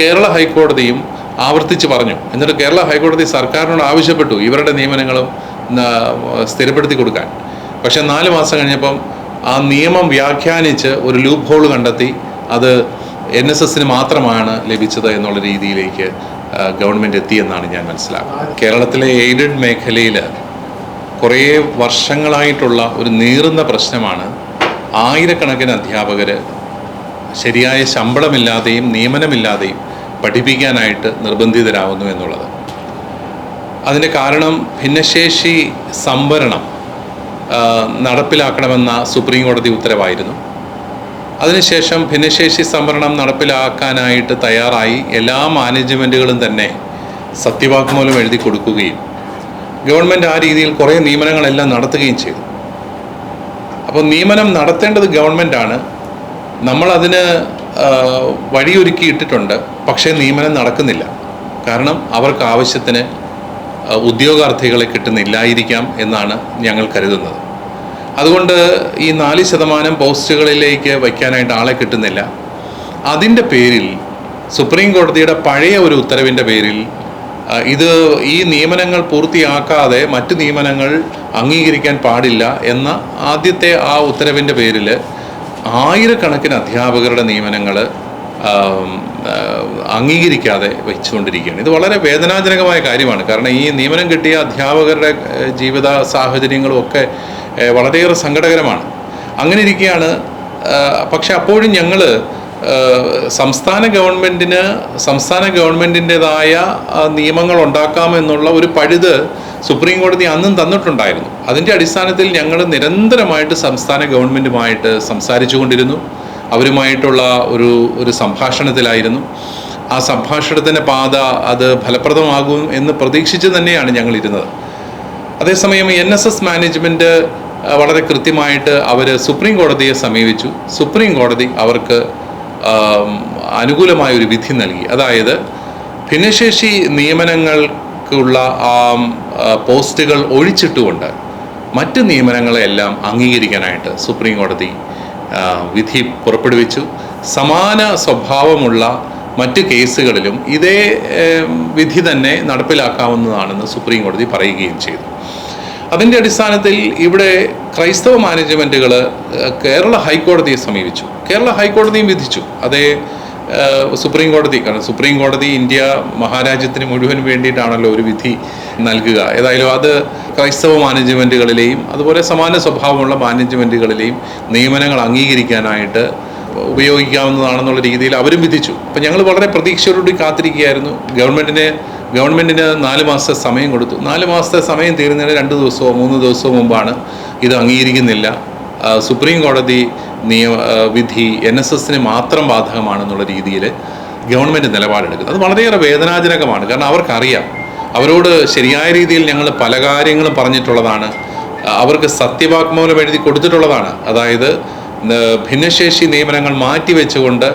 കേരള ഹൈക്കോടതിയും ആവർത്തിച്ച് പറഞ്ഞു. എന്നിട്ട് കേരള ഹൈക്കോടതി സർക്കാരിനോട് ആവശ്യപ്പെട്ടു ഇവരുടെ നിയമനങ്ങളും സ്ഥിരപ്പെടുത്തി കൊടുക്കാൻ. പക്ഷെ നാല് മാസം കഴിഞ്ഞപ്പം ആ നിയമം വ്യാഖ്യാനിച്ച് ഒരു ലൂപ്പ് ഹോൾ കണ്ടെത്തി. അത് എൻ എസ് എസിന് മാത്രമാണ് ലഭിച്ചത് എന്നുള്ള രീതിയിലേക്ക് ഗവൺമെന്റ് എത്തിയെന്നാണ് ഞാൻ മനസ്സിലാക്കുന്നത്. കേരളത്തിലെ എയ്ഡഡ് മേഖലയിൽ കുറേ വർഷങ്ങളായിട്ടുള്ള ഒരു നീറുന്ന പ്രശ്നമാണ് ആയിരക്കണക്കിന് അധ്യാപകർ ശരിയായ ശമ്പളമില്ലാതെയും നിയമനമില്ലാതെയും പഠിപ്പിക്കാനായിട്ട് നിർബന്ധിതരാകുന്നു എന്നുള്ളത്. അതിന്റെ കാരണം ഭിന്നശേഷി സംവരണം നടപ്പിലാക്കണമെന്ന സുപ്രീം കോടതി ഉത്തരവായിരുന്നു. അതിനുശേഷം ഭിന്നശേഷി സംവരണം നടപ്പിലാക്കാനായിട്ട് തയ്യാറായി എല്ലാ മാനേജ്മെന്റുകളും തന്നെ സത്യവാങ്മൂലം എഴുതി കൊടുക്കുകയും ഗവൺമെന്റ് ആ രീതിയിൽ കുറേ നിയമനങ്ങളെല്ലാം നടത്തുകയും ചെയ്തു. അപ്പോൾ നിയമനം നടത്തേണ്ടത് ഗവൺമെന്റാണ് നമ്മളതിന് വഴിയൊരുക്കിയിട്ടിട്ടുണ്ട്. പക്ഷേ നിയമനം നടക്കുന്നില്ല. കാരണം അവർക്ക് ആവശ്യത്തിന് ഉദ്യോഗാർത്ഥികളെ കിട്ടുന്നില്ലായിരിക്കാം എന്നാണ് ഞങ്ങൾ കരുതുന്നത്. അതുകൊണ്ട് ഈ നാല് ശതമാനം പോസ്റ്റുകളിലേക്ക് വയ്ക്കാനായിട്ട് ആളെ കിട്ടുന്നില്ല. അതിന്റെ പേരിൽ സുപ്രീം കോടതിയുടെ പഴയ ഒരു ഉത്തരവിന്റെ പേരിൽ ഇത് ഈ നിയമനങ്ങൾ പൂർത്തിയാക്കാതെ മറ്റ് നിയമനങ്ങൾ അംഗീകരിക്കാൻ പാടില്ല എന്ന ആദ്യത്തെ ആ ഉത്തരവിന്റെ പേരിൽ ആയിരക്കണക്കിന് അധ്യാപകരുടെ നിയമനങ്ങൾ അംഗീകരിക്കാതെ വെച്ചുകൊണ്ടിരിക്കുകയാണ്. ഇത് വളരെ വേദനാജനകമായ കാര്യമാണ്. കാരണം ഈ നിയമനം കിട്ടിയ അധ്യാപകരുടെ ജീവിത സാഹചര്യങ്ങളും ഒക്കെ വളരെയേറെ സങ്കടകരമാണ്. അങ്ങനെ ഇരിക്കുകയാണ് പക്ഷെ അപ്പോഴും ഞങ്ങൾ സംസ്ഥാന ഗവൺമെന്റിന് സംസ്ഥാന ഗവൺമെന്റിന്റെതായ നിയമങ്ങൾ ഉണ്ടാക്കാമെന്നുള്ള ഒരു പഴുത് സുപ്രീം കോടതി അന്നും തന്നിട്ടുണ്ടായിരുന്നു. അതിന്റെ അടിസ്ഥാനത്തിൽ ഞങ്ങൾ നിരന്തരമായിട്ട് സംസ്ഥാന ഗവൺമെന്റുമായിട്ട് സംസാരിച്ചു കൊണ്ടിരുന്നു അവരുമായിട്ടുള്ള ഒരു ഒരു സംഭാഷണത്തിലായിരുന്നു. ആ സംഭാഷണത്തിന്റെ പാത അത് ഫലപ്രദമാകും എന്ന് പ്രതീക്ഷിച്ച് തന്നെയാണ് ഞങ്ങൾ ഇരുന്നത് അതേസമയം എൻ എസ് എസ് മാനേജ്മെന്റ് വളരെ കൃത്യമായിട്ട് അവർ സുപ്രീം കോടതിയെ സമീപിച്ചു. സുപ്രീം കോടതി അവർക്ക് അനുകൂലമായ ഒരു വിധി നൽകി. അതായത് ഭിന്നശേഷി നിയമനങ്ങൾക്കുള്ള ആ, പോസ്റ്റുകൾ ഒഴിച്ചിട്ടുകൊണ്ട് മറ്റ് നിയമനങ്ങളെല്ലാം അംഗീകരിക്കാനായിട്ട് സുപ്രീം കോടതി വിധി പുറപ്പെടുവിച്ചു. സമാന സ്വഭാവമുള്ള മറ്റ് കേസുകളിലും ഇതേ വിധി തന്നെ നടപ്പിലാക്കാവുന്നതാണെന്ന് സുപ്രീം കോടതി പറയുകയും ചെയ്തു. അതിന്റെ അടിസ്ഥാനത്തിൽ ഇവിടെ ക്രൈസ്തവ മാനേജ്മെന്റുകൾ കേരള ഹൈക്കോടതിയെ സമീപിച്ചു. കേരള ഹൈക്കോടതിയും വിധിച്ചു. അതേ സുപ്രീം കോടതി കാരണം സുപ്രീം കോടതി ഇന്ത്യ മഹാരാജ്യത്തിന് മുഴുവൻ വേണ്ടിയിട്ടാണല്ലോ ഒരു വിധി നൽകുക. ഏതായാലും അത് ക്രൈസ്തവ മാനേജ്മെന്റുകളിലെയും അതുപോലെ സമാന സ്വഭാവമുള്ള മാനേജ്മെന്റുകളിലെയും നിയമനങ്ങൾ അംഗീകരിക്കാനായിട്ട് ഉപയോഗിക്കാവുന്നതാണെന്നുള്ള രീതിയിൽ അവരും വിധിച്ചു. അപ്പം ഞങ്ങൾ വളരെ പ്രതീക്ഷയോടുകൂടി കാത്തിരിക്കുകയായിരുന്നു. ഗവൺമെന്റിന് ഗവൺമെന്റിന് നാല് മാസത്തെ സമയം കൊടുത്തു. നാല് മാസത്തെ സമയം തീരുന്നതിന് രണ്ട് ദിവസമോ മൂന്ന് ദിവസമോ മുമ്പാണ് ഇത് അംഗീകരിക്കുന്നില്ല. സുപ്രീം കോടതി നിയമ വിധി എൻ എസ് എസിന് മാത്രം ബാധകമാണെന്നുള്ള രീതിയിൽ ഗവൺമെന്റ് നിലപാടെടുക്കുന്നത്. അത് വളരെയേറെ വേദനാജനകമാണ്. കാരണം അവർക്കറിയാം അവരോട് ശരിയായ രീതിയിൽ ഞങ്ങൾ പല കാര്യങ്ങളും പറഞ്ഞിട്ടുള്ളതാണ് അവർക്ക് സത്യവാക്മൂലം എഴുതി കൊടുത്തിട്ടുള്ളതാണ്. അതായത് ഭിന്നശേഷി നിയമനങ്ങൾ മാറ്റിവെച്ചുകൊണ്ട്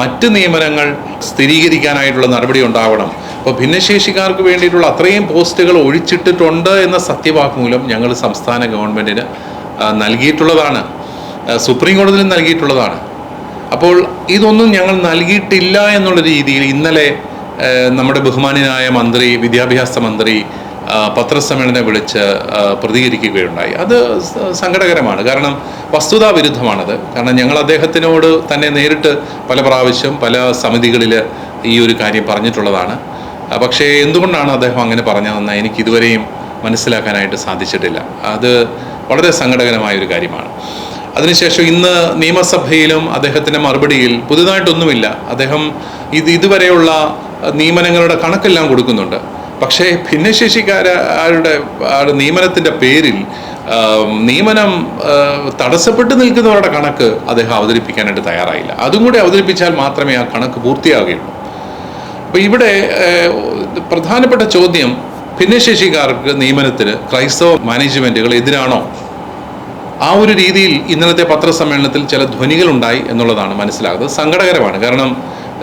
മറ്റ് നിയമനങ്ങൾ സ്ഥിരീകരിക്കാനായിട്ടുള്ള നടപടി ഉണ്ടാവണം. അപ്പോൾ ഭിന്നശേഷിക്കാർക്ക് വേണ്ടിയിട്ടുള്ള അത്രയും പോസ്റ്റുകൾ ഒഴിച്ചിട്ടിട്ടുണ്ട് എന്ന സത്യവാക്മൂലം ഞങ്ങൾ സംസ്ഥാന ഗവൺമെന്റിന് നൽകിയിട്ടുള്ളതാണ്. സുപ്രീം കോടതിയിൽ നൽകിയിട്ടുള്ളതാണ്. അപ്പോൾ ഇതൊന്നും ഞങ്ങൾ നൽകിയിട്ടില്ല എന്നുള്ള രീതിയിൽ ഇന്നലെ നമ്മുടെ ബഹുമാന്യനായ മന്ത്രി വിദ്യാഭ്യാസ മന്ത്രി പത്രസമ്മേളനം വിളിച്ച് പ്രതികരിക്കുകയുണ്ടായി. അത് സങ്കടകരമാണ്. കാരണം വസ്തുതാ വിരുദ്ധമാണത് കാരണം ഞങ്ങൾ അദ്ദേഹത്തിനോട് തന്നെ നേരിട്ട് പല പ്രാവശ്യം പല സമിതികളിൽ ഈ ഒരു കാര്യം പറഞ്ഞിട്ടുള്ളതാണ്. പക്ഷേ എന്തുകൊണ്ടാണ് അദ്ദേഹം അങ്ങനെ പറഞ്ഞതെന്ന് എനിക്ക് ഇതുവരെയും മനസ്സിലാക്കാനായിട്ട് സാധിച്ചിട്ടില്ല. അത് വളരെ സങ്കടകരമായ ഒരു കാര്യമാണ്. അതിനുശേഷം ഇന്ന് നിയമസഭയിലും അദ്ദേഹത്തിന്റെ മറുപടിയിൽ പുതുതായിട്ടൊന്നുമില്ല. അദ്ദേഹം ഇത് ഇതുവരെയുള്ള നിയമനങ്ങളുടെ കണക്കെല്ലാം കൊടുക്കുന്നുണ്ട്. പക്ഷേ ഭിന്നശേഷിക്കാരുടെ നിയമനത്തിന്റെ പേരിൽ നിയമനം തടസ്സപ്പെട്ട് നിൽക്കുന്നവരുടെ കണക്ക് അദ്ദേഹം അവതരിപ്പിക്കാനായിട്ട് തയ്യാറായില്ല. അതും കൂടി അവതരിപ്പിച്ചാൽ മാത്രമേ ആ കണക്ക് പൂർത്തിയാകുകയുള്ളൂ അപ്പോൾ ഇവിടെ പ്രധാനപ്പെട്ട ചോദ്യം ഭിന്നശേഷിക്കാർക്ക് നിയമനത്തിന് ക്രൈസ്തവ മാനേജ്മെന്റുകൾ എതിരാണോ? ആ ഒരു രീതിയിൽ ഇന്നലത്തെ പത്രസമ്മേളനത്തിൽ ചില ധ്വനികളുണ്ടായി എന്നുള്ളതാണ് മനസ്സിലാകുന്നത്. സങ്കടകരമാണ്. കാരണം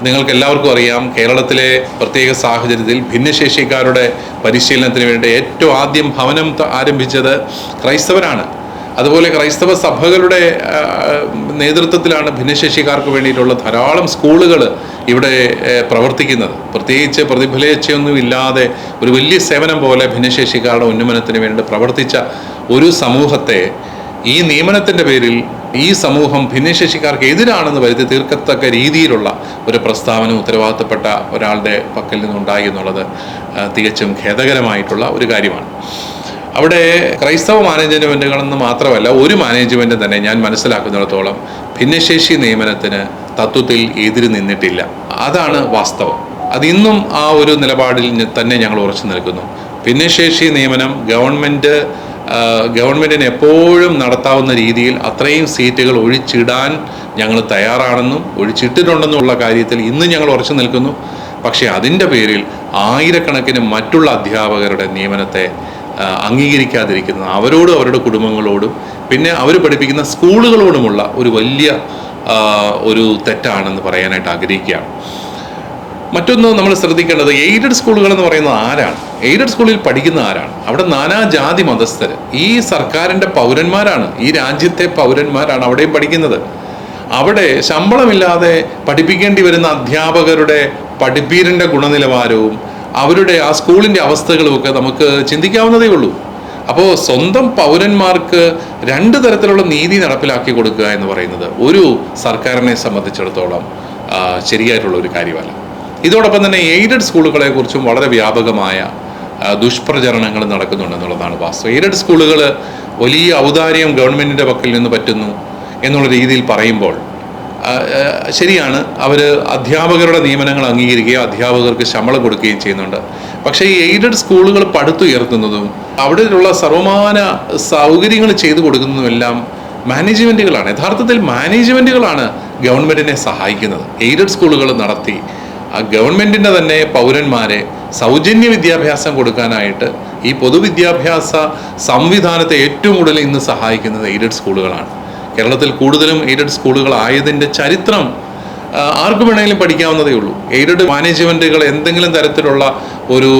നിങ്ങൾക്ക് എല്ലാവർക്കും അറിയാം കേരളത്തിലെ പ്രത്യേക സാഹചര്യത്തിൽ ഭിന്നശേഷിക്കാരുടെ പരിശീലനത്തിന് വേണ്ടി ഏറ്റവും ആദ്യം ഭവനം ആരംഭിച്ചത് ക്രൈസ്തവരാണ്. അതുപോലെ ക്രൈസ്തവ സഭകളുടെ നേതൃത്വത്തിലാണ് ഭിന്നശേഷിക്കാർക്ക് വേണ്ടിയിട്ടുള്ള ധാരാളം സ്കൂളുകൾ ഇവിടെ പ്രവർത്തിക്കുന്നത്. പ്രത്യേകിച്ച് പ്രതിഫലേച്ഛയൊന്നും ഇല്ലാതെ ഒരു വലിയ സേവനം പോലെ ഭിന്നശേഷിക്കാരുടെ ഉന്നമനത്തിന് വേണ്ടി പ്രവർത്തിച്ച ഒരു സമൂഹത്തെ ഈ നിയമനത്തിന്റെ പേരിൽ ഈ സമൂഹം ഭിന്നശേഷിക്കാർക്ക് എതിരാണെന്ന് വരുത്തി തീർക്കത്തക്ക രീതിയിലുള്ള ഒരു പ്രസ്താവന ഉത്തരവാദിത്തപ്പെട്ട ഒരാളുടെ പക്കൽ നിന്നുണ്ടായി എന്നുള്ളത് തികച്ചും ഖേദകരമായിട്ടുള്ള ഒരു കാര്യമാണ്. അവിടെ ക്രൈസ്തവ മാനേജ്മെന്റുകളെന്ന് മാത്രമല്ല ഒരു മാനേജ്മെന്റും തന്നെ ഞാൻ മനസ്സിലാക്കുന്നിടത്തോളം ഭിന്നശേഷി നിയമനത്തിന് തത്വത്തിൽ എതിര് നിന്നിട്ടില്ല. അതാണ് വാസ്തവം. അതിന്നും ആ ഒരു നിലപാടിൽ തന്നെ ഞങ്ങൾ ഉറച്ചു നിൽക്കുന്നു. ഭിന്നശേഷി നിയമനം ഗവൺമെന്റ് ഗവൺമെന്റിന് എപ്പോഴും നടത്താവുന്ന രീതിയിൽ അത്രയും സീറ്റുകൾ ഒഴിച്ചിടാൻ ഞങ്ങൾ തയ്യാറാണെന്നും ഒഴിച്ചിട്ടിട്ടുണ്ടെന്നുള്ള കാര്യത്തിൽ ഇന്ന് ഞങ്ങൾ ഉറച്ചു നിൽക്കുന്നു. പക്ഷേ അതിന്റെ പേരിൽ ആയിരക്കണക്കിന് മറ്റുള്ള അധ്യാപകരുടെ നിയമനത്തെ അംഗീകരിക്കാതിരിക്കുന്നത് അവരോടും അവരുടെ കുടുംബങ്ങളോടും പിന്നെ അവർ പഠിപ്പിക്കുന്ന സ്കൂളുകളോടുമുള്ള ഒരു വലിയ ഒരു തെറ്റാണെന്ന് പറയാനായിട്ട് ആഗ്രഹിക്കുകയാണ്. മറ്റൊന്ന് നമ്മൾ ശ്രദ്ധിക്കേണ്ടത് എയ്ഡഡ് സ്കൂളുകൾ എന്ന് പറയുന്നത് ആരാണ്? എയ്ഡഡ് സ്കൂളിൽ പഠിക്കുന്ന ആരാണ്? അവിടെ നാനാജാതി മതസ്ഥർ. ഈ സർക്കാരിന്റെ പൗരന്മാരാണ് ഈ രാജ്യത്തെ പൗരന്മാരാണ് അവിടെയും പഠിക്കുന്നത്. അവിടെ ശമ്പളമില്ലാതെ പഠിപ്പിക്കേണ്ടി വരുന്ന അധ്യാപകരുടെ പഠിപ്പീരിന്റെ ഗുണനിലവാരവും അവരുടെ ആ സ്കൂളിന്റെ അവസ്ഥകളുമൊക്കെ നമുക്ക് ചിന്തിക്കാവുന്നതേ ഉള്ളൂ. അപ്പോൾ സ്വന്തം പൗരന്മാർക്ക് രണ്ട് തരത്തിലുള്ള നീതി നടപ്പിലാക്കി കൊടുക്കുക എന്ന് പറയുന്നത് ഒരു സർക്കാരിനെ സംബന്ധിച്ചിടത്തോളം ശരിയായിട്ടുള്ള ഒരു കാര്യമല്ല. ഇതോടൊപ്പം തന്നെ എയ്ഡഡ് സ്കൂളുകളെ കുറിച്ചും വളരെ വ്യാപകമായ ദുഷ്പ്രചരണങ്ങൾ നടക്കുന്നുണ്ടെന്നുള്ളതാണ് വാസ്തവം. എയ്ഡഡ് സ്കൂളുകൾ വലിയ ഔദാര്യം ഗവൺമെന്റിന്റെ പക്കൽ നിന്ന് പറ്റുന്നു എന്നുള്ള രീതിയിൽ പറയുമ്പോൾ ശരിയാണ് അവർ അധ്യാപകരുടെ നിയമനങ്ങൾ അംഗീകരിക്കുകയും അധ്യാപകർക്ക് ശമ്പളം കൊടുക്കുകയും ചെയ്യുന്നുണ്ട്. പക്ഷേ ഈ എയ്ഡഡ് സ്കൂളുകൾ പടുത്തുയർത്തുന്നതും അവിടെയുള്ള സർവമാന സൗകര്യങ്ങൾ ചെയ്തു കൊടുക്കുന്നതുമെല്ലാം മാനേജ്മെന്റുകളാണ് യഥാർത്ഥത്തിൽ മാനേജ്മെന്റുകളാണ് ഗവൺമെന്റിനെ സഹായിക്കുന്നത്. എയ്ഡഡ് സ്കൂളുകൾ നടത്തി ആ ഗവൺമെന്റിന്റെ തന്നെ പൗരന്മാരെ സൗജന്യ വിദ്യാഭ്യാസം കൊടുക്കാനായിട്ട് ഈ പൊതുവിദ്യാഭ്യാസ സംവിധാനത്തെ ഏറ്റവും കൂടുതൽ ഇന്ന് സഹായിക്കുന്നത് എയ്ഡഡ് സ്കൂളുകളാണ് കേരളത്തിൽ കൂടുതലും എയ്ഡഡ് സ്കൂളുകളായതിന്റെ ചരിത്രം ആർക്ക് വേണമെങ്കിലും പഠിക്കാവുന്നതേ ഉള്ളൂ. എയ്ഡഡ് മാനേജ്മെന്റുകൾ എന്തെങ്കിലും തരത്തിലുള്ള ഒരു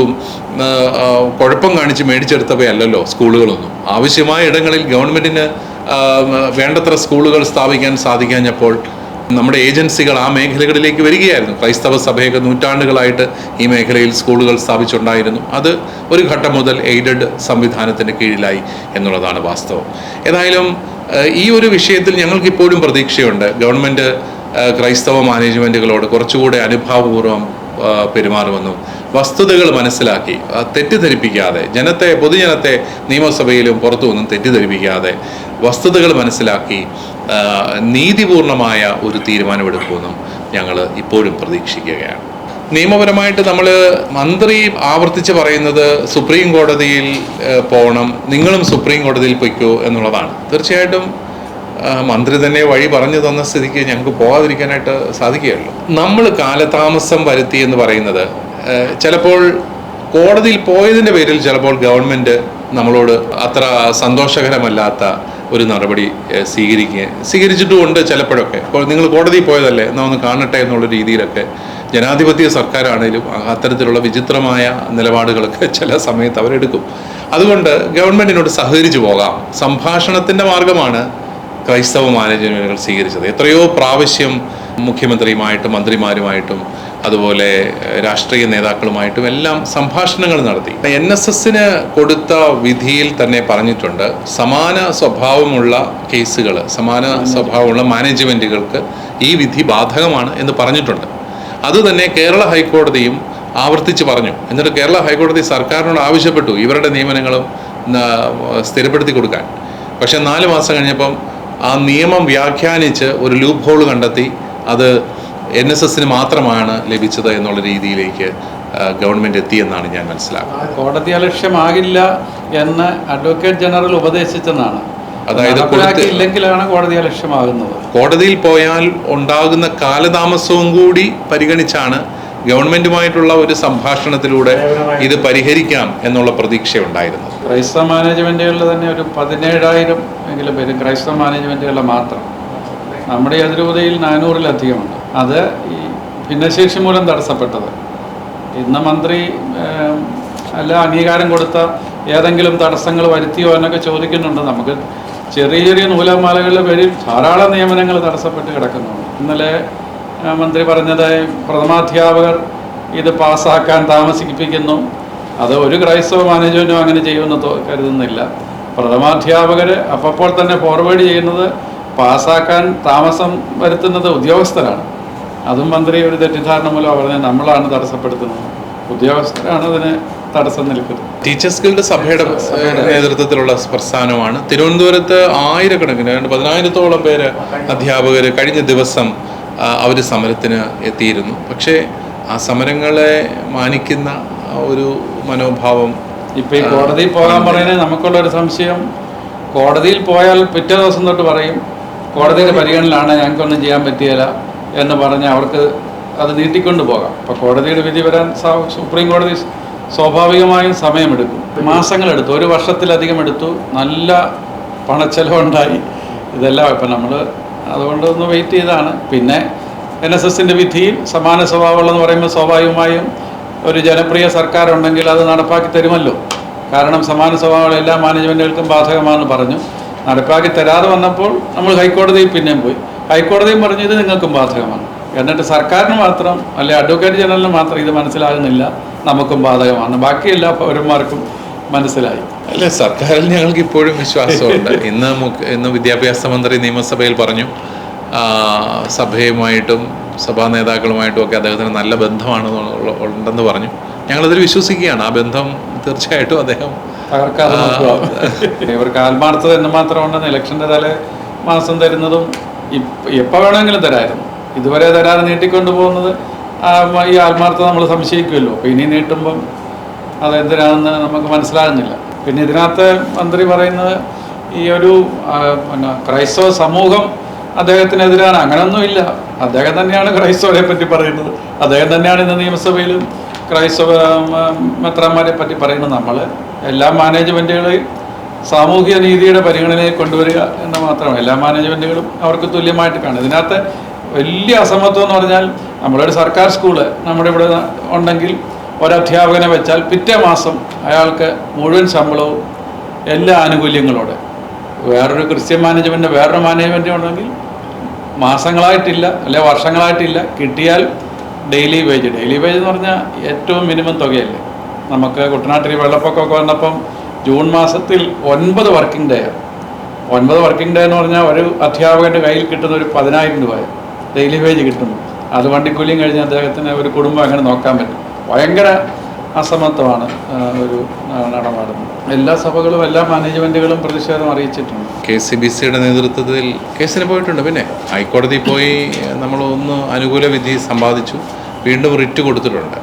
കുഴപ്പം കാണിച്ച് മേടിച്ചെടുത്തവയല്ലല്ലോ സ്കൂളുകളൊന്നും ആവശ്യമായ ഇടങ്ങളിൽ ഗവൺമെന്റിന് വേണ്ടത്ര സ്കൂളുകൾ സ്ഥാപിക്കാൻ സാധിക്കാഞ്ഞപ്പോൾ നമ്മുടെ ഏജൻസികൾ ആ മേഖലകളിലേക്ക് വരികയായിരുന്നു. ക്രൈസ്തവ സഭയൊക്കെ നൂറ്റാണ്ടുകളായിട്ട് ഈ മേഖലയിൽ സ്കൂളുകൾ സ്ഥാപിച്ചുണ്ടായിരുന്നു. അത് ഒരു ഘട്ടം മുതൽ എയ്ഡഡ് സംവിധാനത്തിന്റെ കീഴിലായി എന്നുള്ളതാണ് വാസ്തവം. ഏതായാലും ഈ ഒരു വിഷയത്തിൽ ഞങ്ങൾക്കിപ്പോഴും പ്രതീക്ഷയുണ്ട്. ഗവൺമെന്റ് ക്രൈസ്തവ മാനേജ്മെന്റുകളോട് കുറച്ചുകൂടെ അനുഭാവപൂർവം പെരുമാറുമെന്നും വസ്തുതകൾ മനസ്സിലാക്കി തെറ്റിദ്ധരിപ്പിക്കാതെ ജനത്തെ പൊതുജനത്തെ നിയമസഭയിലും പുറത്തുനിന്നും തെറ്റിദ്ധരിപ്പിക്കാതെ വസ്തുതകൾ മനസ്സിലാക്കി നീതിപൂർണമായ ഒരു തീരുമാനമെടുക്കുമെന്നും ഞങ്ങൾ ഇപ്പോഴും പ്രതീക്ഷിക്കുകയാണ്. നിയമപരമായിട്ട് നമ്മൾ മന്ത്രി ആവർത്തിച്ച് പറയുന്നത് സുപ്രീം കോടതിയിൽ പോകണം നിങ്ങളും സുപ്രീം കോടതിയിൽ പൊയ്ക്കോ എന്നുള്ളതാണ്. തീർച്ചയായിട്ടും മന്ത്രി തന്നെ വഴി പറഞ്ഞു തന്ന സ്ഥിതിക്ക് ഞങ്ങൾക്ക് പോകാതിരിക്കാനായിട്ട് സാധിക്കുകയുള്ളൂ. നമ്മൾ കാലതാമസം വരുത്തി എന്ന് പറയുന്നത് ചിലപ്പോൾ കോടതിയിൽ പോയതിന്റെ പേരിൽ ചിലപ്പോൾ ഗവൺമെന്റ് നമ്മളോട് അത്ര സന്തോഷകരമല്ലാത്ത ഒരു നടപടി സ്വീകരിക്കുക സ്വീകരിച്ചിട്ടുമുണ്ട് ചിലപ്പോഴൊക്കെ. ഇപ്പോൾ നിങ്ങൾ കോടതിയിൽ പോയതല്ലേ എന്നാൽ ഒന്ന് കാണട്ടെ എന്നുള്ള രീതിയിലൊക്കെ ജനാധിപത്യ സർക്കാരാണേലും അത്തരത്തിലുള്ള വിചിത്രമായ നിലപാടുകളൊക്കെ ചില സമയത്ത് അവരെടുക്കും. അതുകൊണ്ട് ഗവൺമെന്റിനോട് സഹകരിച്ചു പോകാം. സംഭാഷണത്തിന്റെ മാർഗമാണ് ക്രൈസ്തവ മാനേജ്മെന്റുകൾ സ്വീകരിച്ചത്. എത്രയോ പ്രാവശ്യം മുഖ്യമന്ത്രിയുമായിട്ടും മന്ത്രിമാരുമായിട്ടും അതുപോലെ രാഷ്ട്രീയ നേതാക്കളുമായിട്ടും എല്ലാം സംഭാഷണങ്ങൾ നടത്തി. എൻ എസ് എസിന് കൊടുത്ത വിധിയിൽ തന്നെ പറഞ്ഞിട്ടുണ്ട് സമാന സ്വഭാവമുള്ള കേസുകൾ സമാന സ്വഭാവമുള്ള മാനേജ്മെന്റുകൾക്ക് ഈ വിധി ബാധകമാണ് എന്ന് പറഞ്ഞിട്ടുണ്ട്. അതുതന്നെ കേരള ഹൈക്കോടതിയും ആവർത്തിച്ച് പറഞ്ഞു. എന്നിട്ട് കേരള ഹൈക്കോടതി സർക്കാരിനോട് ആവശ്യപ്പെട്ടു ഇവരുടെ നിയമനങ്ങളും സ്ഥിരപ്പെടുത്തി കൊടുക്കാൻ. പക്ഷേ നാല് മാസം കഴിഞ്ഞപ്പം ആ നിയമം വ്യാഖ്യാനിച്ച് ഒരു ലൂപ്പ് ഹോൾ കണ്ടെത്തി അത് എൻ എസ് എസിന് മാത്രമാണ് ലഭിച്ചത് എന്നുള്ള രീതിയിലേക്ക് ഗവൺമെന്റ് എത്തിയെന്നാണ് ഞാൻ മനസ്സിലാക്കുന്നത്. കോടതി അലക്ഷ്യമാകില്ല എന്ന് അഡ്വക്കേറ്റ് ജനറൽ ഉപദേശിച്ചെന്നാണ്. അതായത് ഇല്ലെങ്കിലാണ് കോടതി അലക്ഷ്യമാകുന്നത്. കോടതിയിൽ പോയാൽ ഉണ്ടാകുന്ന കാലതാമസവും കൂടി പരിഗണിച്ചാണ് ഗവൺമെന്റുമായിട്ടുള്ള ഒരു സംഭാഷണത്തിലൂടെ ഇത് പരിഹരിക്കാം എന്നുള്ള പ്രതീക്ഷയുണ്ടായിരുന്നത്. ക്രൈസ്തവ മാനേജ്മെന്റുകളിൽ തന്നെ ഒരു പതിനേഴായിരം എങ്കിലും വരും ക്രൈസ്തവ മാനേജ്മെന്റുകളിൽ മാത്രം. നമ്മുടെ അതിരൂപതയിൽ നാനൂറിലധികമുണ്ട്. അത് ഈ ഭിന്നശേഷി മൂലം തടസ്സപ്പെട്ടത്. ഇന്ന് മന്ത്രി അല്ല അംഗീകാരം കൊടുത്ത ഏതെങ്കിലും തടസ്സങ്ങൾ വരുത്തിയോ എന്നൊക്കെ ചോദിക്കുന്നുണ്ട്. നമുക്ക് ചെറിയ ചെറിയ നൂലമാലകളുടെ പേരിൽ ധാരാളം നിയമനങ്ങൾ തടസ്സപ്പെട്ട് കിടക്കുന്നുണ്ട്. ഇന്നലെ മന്ത്രി പറഞ്ഞത് പ്രഥമാധ്യാപകർ ഇത് പാസ്സാക്കാൻ താമസിപ്പിക്കുന്നു. അത് ഒരു ക്രൈസ്തവ മാനേജ്മെന്റും അങ്ങനെ ചെയ്യുമെന്ന് കരുതുന്നില്ല. പ്രഥമാധ്യാപകർ അപ്പോൾ തന്നെ ഫോർവേഡ് ചെയ്യുന്നത് പാസ്സാക്കാൻ താമസം വരുത്തുന്നത് ഉദ്യോഗസ്ഥരാണ്. അതും മന്ത്രി ഒരു തെറ്റിദ്ധാരണ മൂലം പറഞ്ഞത് നമ്മളാണ് തടസ്സപ്പെടുത്തുന്നത്. ഉദ്യോഗസ്ഥരാണ് അതിന് തടസ്സം നിൽക്കുന്നത്. ടീച്ചേഴ്സ് ഗിൽഡ് സഭയുടെ നേതൃത്വത്തിലുള്ള പ്രസ്ഥാനമാണ്. തിരുവനന്തപുരത്ത് ആയിരക്കണക്കിന് രണ്ട് പതിനായിരത്തോളം പേര് അധ്യാപകർ കഴിഞ്ഞ ദിവസം അവർ സമരത്തിന് എത്തിയിരുന്നു. പക്ഷേ ആ സമരങ്ങളെ മാനിക്കുന്ന ഒരു മനോഭാവം ഇപ്പൊ ഈ കോടതിയിൽ പോകാൻ പറയുന്നത് നമുക്കുള്ള ഒരു സംശയം. കോടതിയിൽ പോയാൽ പിറ്റേ ദിവസം തൊട്ട് പറയും കോടതിയുടെ പരിഗണനയിലാണ് ഞങ്ങൾക്കൊന്നും ചെയ്യാൻ പറ്റിയല്ല എന്ന് പറഞ്ഞ് അവർക്ക് അത് നീട്ടിക്കൊണ്ട് പോകാം. അപ്പൊ കോടതിയുടെ വിധി വരാൻ സുപ്രീം കോടതി സ്വാഭാവികമായും സമയമെടുക്കും. മാസങ്ങളെടുത്തു ഒരു വർഷത്തിലധികം എടുത്തു. നല്ല പണച്ചെലവുണ്ടായി. ഇതെല്ലാം ഇപ്പം നമ്മൾ അതുകൊണ്ട് ഒന്ന് വെയിറ്റ് ചെയ്താണ്. പിന്നെ എൻ എസ് എസിന്റെ വിധിയിൽ സമാന സ്വഭാവമുള്ളതെന്ന് പറയുമ്പോൾ സ്വാഭാവികമായും ഒരു ജനപ്രിയ സർക്കാർ ഉണ്ടെങ്കിൽ അത് നടപ്പാക്കി തരുമല്ലോ. കാരണം സമാന സ്വഭാവമുള്ള എല്ലാ മാനേജ്മെന്റുകൾക്കും ബാധകമാണെന്ന് പറഞ്ഞു. നടപ്പാക്കി തരാതെ വന്നപ്പോൾ നമ്മൾ ഹൈക്കോടതിയിൽ പിന്നെയും പോയി. ഹൈക്കോടതിയും പറഞ്ഞു ഇത് നിങ്ങൾക്കും ബാധകമാണ്. എന്നിട്ട് സർക്കാരിന് മാത്രം അല്ലെ അഡ്വക്കേറ്റ് ജനറലിന് മാത്രം ഇത് മനസ്സിലാകുന്നില്ല. നമുക്കും ബാധകമാണ്. ബാക്കി എല്ലാ പൗരന്മാർക്കും മനസ്സിലായി. അല്ല സർക്കാരിൽ ഞങ്ങൾക്ക് ഇപ്പോഴും വിശ്വാസമുണ്ട്. ഇന്ന് ഇന്ന് വിദ്യാഭ്യാസ മന്ത്രി നിയമസഭയിൽ പറഞ്ഞു സഭയുമായിട്ടും സഭാ നേതാക്കളുമായിട്ടും ഒക്കെ അദ്ദേഹത്തിന് നല്ല ബന്ധമാണ് ഉണ്ടെന്ന് പറഞ്ഞു. ഞങ്ങളതിൽ വിശ്വസിക്കുകയാണ്. ആ ബന്ധം തീർച്ചയായിട്ടും അദ്ദേഹം ഇവർക്ക് ആത്മാർത്ഥത എന്ന് മാത്രം ഉണ്ടെന്ന് ഇലക്ഷന്റെ തലേ മാസം തരുന്നതും എപ്പോൾ വേണമെങ്കിലും തരായിരുന്നു. ഇതുവരെ തരാതെ നീട്ടിക്കൊണ്ട് പോകുന്നത് ഈ ആത്മാർത്ഥ നമ്മൾ സംശയിക്കുമല്ലോ. അപ്പോൾ ഇനി നീട്ടുമ്പം അതെന്തിനാണെന്ന് നമുക്ക് മനസ്സിലാകുന്നില്ല. പിന്നെ ഇതിനകത്ത് മന്ത്രി പറയുന്നത് ഈ ഒരു പിന്നെ ക്രൈസ്തവ സമൂഹം അദ്ദേഹത്തിനെതിരാണ്. അങ്ങനൊന്നുമില്ല. അദ്ദേഹം തന്നെയാണ് ക്രൈസ്തവരെ പറ്റി പറയുന്നത്. അദ്ദേഹം തന്നെയാണ് ഇന്ന് നിയമസഭയിലും ക്രൈസ്തവ മെത്രാന്മാരെ പറ്റി പറയുന്നത്. നമ്മൾ എല്ലാ മാനേജ്മെന്റുകളെയും സാമൂഹിക നീതിയുടെ പരിഗണനയിൽ കൊണ്ടുവരിക എന്ന് മാത്രമാണ്. എല്ലാ മാനേജ്മെന്റുകളും അവർക്ക് തുല്യമായിട്ട് കാണും. ഇതിനകത്ത് വലിയ അസമത്വം എന്ന് പറഞ്ഞാൽ നമ്മളൊരു സർക്കാർ സ്കൂൾ നമ്മുടെ ഇവിടെ ഉണ്ടെങ്കിൽ ഒരധ്യാപകനെ വെച്ചാൽ പിറ്റേ മാസം അയാൾക്ക് മുഴുവൻ ശമ്പളവും എല്ലാ ആനുകൂല്യങ്ങളോടെ. വേറൊരു ക്രിസ്ത്യൻ മാനേജ്മെന്റ് വേറൊരു മാനേജ്മെന്റ് ഉണ്ടെങ്കിൽ മാസങ്ങളായിട്ടില്ല അല്ലെ വർഷങ്ങളായിട്ടില്ല കിട്ടിയാൽ ഡെയിലി വേജ് ഡെയിലി വേജ് എന്ന് പറഞ്ഞാൽ ഏറ്റവും മിനിമം തുകയല്ലേ. നമുക്ക് കുട്ടനാട്ടിൽ വെള്ളപ്പൊക്കമൊക്കെ വന്നപ്പം ജൂൺ മാസത്തിൽ ഒൻപത് വർക്കിംഗ് ഡേ ഒൻപത് വർക്കിംഗ് ഡേ എന്ന് പറഞ്ഞാൽ ഒരു അധ്യാപകന്റെ കയ്യിൽ കിട്ടുന്ന ഒരു പതിനായിരം രൂപ ഡെയിലി വേജ് കിട്ടുന്നു. അത് വണ്ടിക്കൂലിയും കഴിഞ്ഞ് അദ്ദേഹത്തിന് ഒരു കുടുംബം അങ്ങനെ നോക്കാൻ പറ്റും. ഭയങ്കര അസമത്വമാണ് ഒരു നടമാടുന്നത്. എല്ലാ സഭകളും എല്ലാ മാനേജ്മെന്റുകളും പ്രതിഷേധം അറിയിച്ചിട്ടുണ്ട്. കെ സി ബി സിയുടെ നേതൃത്വത്തിൽ കേസിന് പോയിട്ടുണ്ട്. പിന്നെ ഹൈക്കോടതിയിൽ പോയി നമ്മൾ ഒന്ന് അനുകൂല വിധി സമ്പാദിച്ചു. വീണ്ടും റിറ്റ് കൊടുത്തിട്ടുണ്ട്.